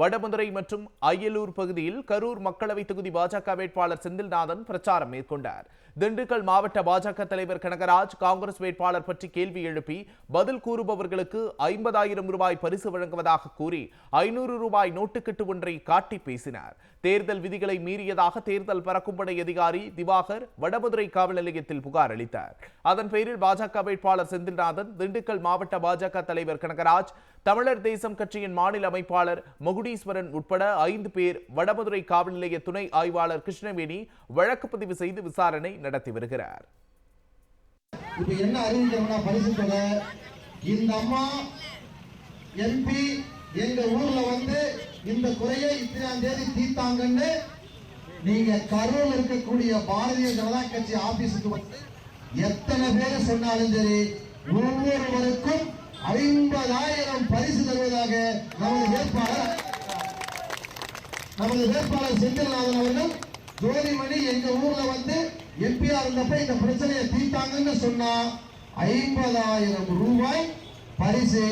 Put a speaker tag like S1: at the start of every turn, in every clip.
S1: வடமதுரை மற்றும் அயலூர் பகுதியில் கரூர் மக்களவை தொகுதி பாஜக வேட்பாளர் செந்தில்நாதன் பிரச்சாரம் மேற்கொண்டார். திண்டுக்கல் மாவட்ட பாஜக தலைவர் கனகராஜ் காங்கிரஸ் வேட்பாளர் பற்றி கேள்வி எழுப்பி பதில் கூறுபவர்களுக்கு ஐம்பதாயிரம் ரூபாய் பரிசு வழங்குவதாக கூறி ஐநூறு ரூபாய் நோட்டுக்கட்டு ஒன்றை காட்டி பேசினார். தேர்தல் விதிகளை மீறியதாக தேர்தல் பறக்கும்படை அதிகாரி திவாகர் வடமதுரை காவல் நிலையத்தில் புகார் அளித்தார். அதன் பேரில் பாஜக வேட்பாளர் செந்தில்நாதன் திண்டுக்கல் மாவட்ட பாஜக தலைவர் கனகராஜ் தமிழர் தேசம் கட்சியின் மாநில அமைப்பாளர் மகுடி கோடீஸ்வரன் உட்பட ஐந்து பேர் வடமதுரை காவல் நிலைய துணை ஆய்வாளர் கிருஷ்ணவேணி வழக்கு பதிவு செய்து விசாரணை நடத்தி வருகிறார்.
S2: இப்ப என்ன அறிவிக்கிறோம்னா பரிசு தொகை? இந்த அம்மா எம்பி எங்க ஊர்ல வந்து இந்த குறையை இத்தனாம் தேதி தீர்த்தாங்கன்னு நீங்க கரூர் இருக்கக்கூடிய பாரதிய ஜனதா கட்சி ஆபீஸுக்கு வந்து எத்தனை பேர் சொன்னாலும் சரி ஒவ்வொருவருக்கும் ஐம்பதாயிரம் பரிசு தருவதாக நமது வேட்பாளர் நமது வேட்பாளர் செந்தில்நாதன் அவர்கள் ஜோதிமணி எங்க ஊர்ல வந்து எம்பியா இருந்தப்ப இந்த பிரச்சனையை தீர்த்தாங்கன்னு சொன்னா ஐம்பதாயிரம் ரூபாய் பரிசு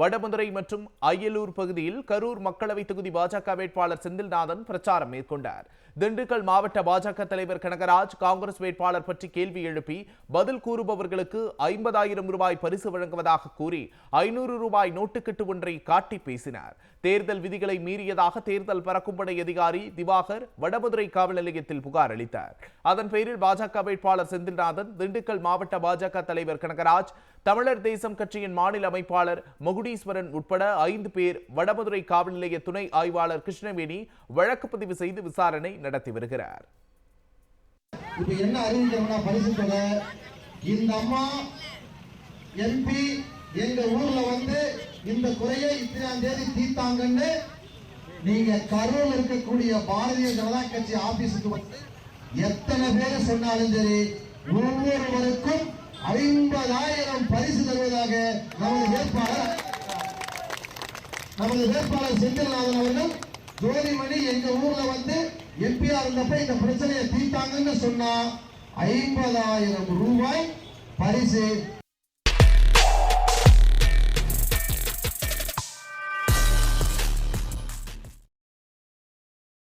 S1: வடமதுரை மற்றும் அயலூர் பகுதியில் கரூர் மக்களவை தொகுதி பாஜக வேட்பாளர் செந்தில்நாதன் பிரச்சாரம் மேற்கொண்டார். திண்டுக்கல் மாவட்ட பாஜக தலைவர் கனகராஜ் காங்கிரஸ் வேட்பாளர் பற்றி கேள்வி எழுப்பி பதில் கூறுபவர்களுக்கு ஐம்பதாயிரம் ரூபாய் பரிசு வழங்குவதாக கூறி ஐநூறு ரூபாய் நோட்டுக்கட்டு ஒன்றை காட்டி பேசினார். தேர்தல் விதிகளை மீறியதாக தேர்தல் பறக்கும்படை அதிகாரி திவாகர் வடமதுரை காவல் நிலையத்தில் புகார் அளித்தார். அதன் பேரில் பாஜக வேட்பாளர் செந்தில்நாதன் திண்டுக்கல் மாவட்ட பாஜக தலைவர் கனகராஜ் தமிழர் தேசம் கட்சியின் மாநில அமைப்பாளர் மகுடீஸ்வரன் உட்பட ஐந்து பேர் வடமதுரை காவல் நிலைய துணை ஆய்வாளர் கிருஷ்ணவேணி வழக்கு பதிவு செய்து விசாரணை நடத்தி வருகிறார்.
S2: இப்ப என்ன அறிவிக்கிறோம்னா பரிசு தொகை? இந்த அம்மா எம்பி எங்க ஊர்ல வந்து இந்த குறையை இத்தனாம் தேதி தீர்த்தாங்கன்னு நீங்க கரூர் இருக்கக்கூடிய பாரதிய ஜனதா கட்சி ஆபீஸுக்கு வந்து எத்தனை பேர் சொன்னாலும் சரி ஒவ்வொருவருக்கும் ஐந்து ஆயிரம் பரிசு தருவதாக நமது வேட்பாளர் நமது வேட்பாளர் செந்தில்நாதன் அவர்கள் ஜோதிமணி எங்க ஊர்ல வந்து எம்பியா இருந்தப்ப இந்த பிரச்சனையை தீர்த்தாங்கன்னு சொன்னா ஐம்பதாயிரம் ரூபாய் பரிசு